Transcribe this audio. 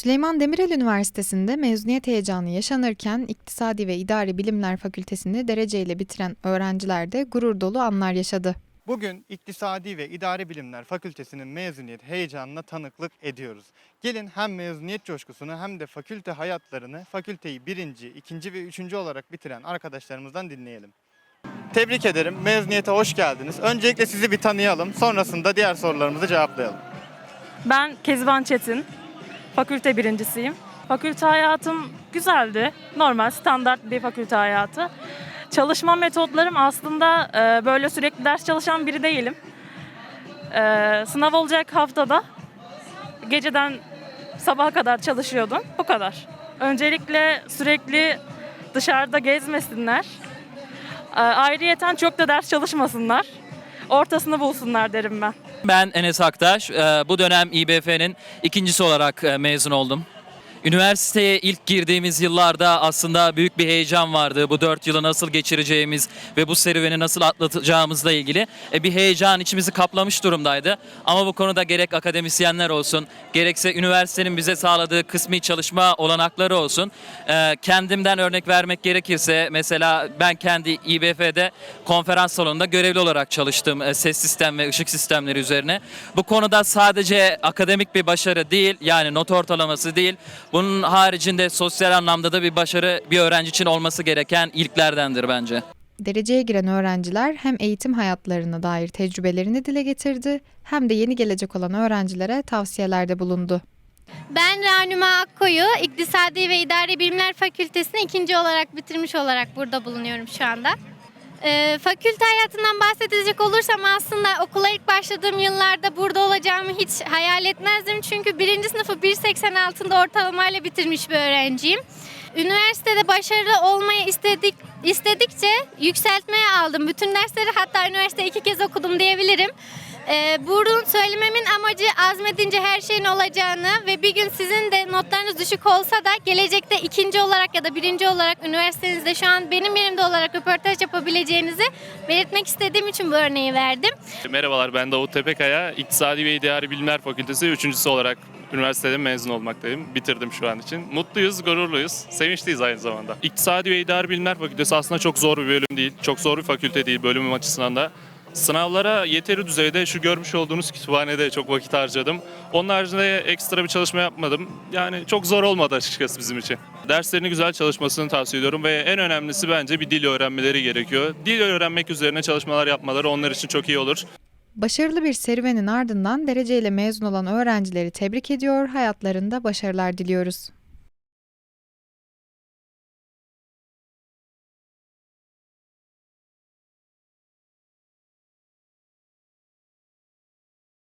Süleyman Demirel Üniversitesi'nde mezuniyet heyecanı yaşanırken İktisadi ve İdari Bilimler Fakültesini dereceyle bitiren öğrenciler de gurur dolu anlar yaşadı. Bugün İktisadi ve İdari Bilimler Fakültesinin mezuniyet heyecanına tanıklık ediyoruz. Gelin hem mezuniyet coşkusunu hem de fakülte hayatlarını fakülteyi birinci, ikinci ve üçüncü olarak bitiren arkadaşlarımızdan dinleyelim. Tebrik ederim. Mezuniyete hoş geldiniz. Öncelikle sizi bir tanıyalım. Sonrasında diğer sorularımızı cevaplayalım. Ben Kezban Çetin, fakülte birincisiyim. Fakülte hayatım güzeldi. Normal, standart bir fakülte hayatı. Çalışma metotlarım aslında e, böyle sürekli ders çalışan biri değilim. E, sınav olacak haftada geceden sabaha kadar çalışıyordum. Bu kadar. Öncelikle sürekli dışarıda gezmesinler. E, ayrıyeten çok da ders çalışmasınlar. Ortasını bulsunlar derim ben. Ben Enes Aktaş. Ee, Bu dönem İBF'nin ikincisi olarak e, mezun oldum. Üniversiteye ilk girdiğimiz yıllarda aslında büyük bir heyecan vardı. Bu dört yılı nasıl geçireceğimiz ve bu serüveni nasıl atlatacağımızla ilgili e, bir heyecan içimizi kaplamış durumdaydı. Ama bu konuda gerek akademisyenler olsun, gerekse üniversitenin bize sağladığı kısmi çalışma olanakları olsun. e, Kendimden örnek vermek gerekirse mesela ben kendi İBF'de konferans salonunda görevli olarak çalıştım e, ses sistem ve ışık sistemleri üzerine. Bu konuda sadece akademik bir başarı değil yani not ortalaması değil. Bunun haricinde sosyal anlamda da bir başarı bir öğrenci için olması gereken ilklerdendir bence. Dereceye giren öğrenciler hem eğitim hayatlarına dair tecrübelerini dile getirdi hem de yeni gelecek olan öğrencilere tavsiyelerde bulundu. Ben Ranuma Akkoyu, İktisadi ve İdari Bilimler Fakültesini ikinci olarak bitirmiş olarak burada bulunuyorum şu anda. Ee, fakülte hayatından bahsedecek olursam aslında okula ilk başladığım yıllarda burada olacağımı hiç hayal etmezdim. Çünkü birinci sınıfı 1.80 altında ortalamayla bitirmiş bir öğrenciyim. Üniversitede başarılı olmayı istedik, istedikçe yükseltmeye aldım. Bütün dersleri hatta üniversite iki kez okudum diyebilirim. Ee, bunun söylememin amacı azmedince her şeyin olacağını ve bir gün sizin de notlarınız düşük olsa da gelecekte ikinci olarak ya da birinci olarak üniversitenizde şu an benim yerimde olarak röportaj yapabileceğinizi belirtmek istediğim için bu örneği verdim. Merhabalar ben Davut Tepekaya. İktisadi ve İdari Bilimler Fakültesi 3. olarak üniversitede mezun olmaktayım. Bitirdim şu an için. Mutluyuz, gururluyuz, sevinçliyiz aynı zamanda. İktisadi ve İdari Bilimler Fakültesi aslında çok zor bir bölüm değil. Çok zor bir fakülte değil bölümüm açısından da. Sınavlara yeteri düzeyde şu görmüş olduğunuz kütüphanede çok vakit harcadım. Onun haricinde ekstra bir çalışma yapmadım. Yani çok zor olmadı açıkçası bizim için. Derslerini güzel çalışmasını tavsiye ediyorum ve en önemlisi bence bir dil öğrenmeleri gerekiyor. Dil öğrenmek üzerine çalışmalar yapmaları onlar için çok iyi olur. Başarılı bir serüvenin ardından dereceyle mezun olan öğrencileri tebrik ediyor, hayatlarında başarılar diliyoruz.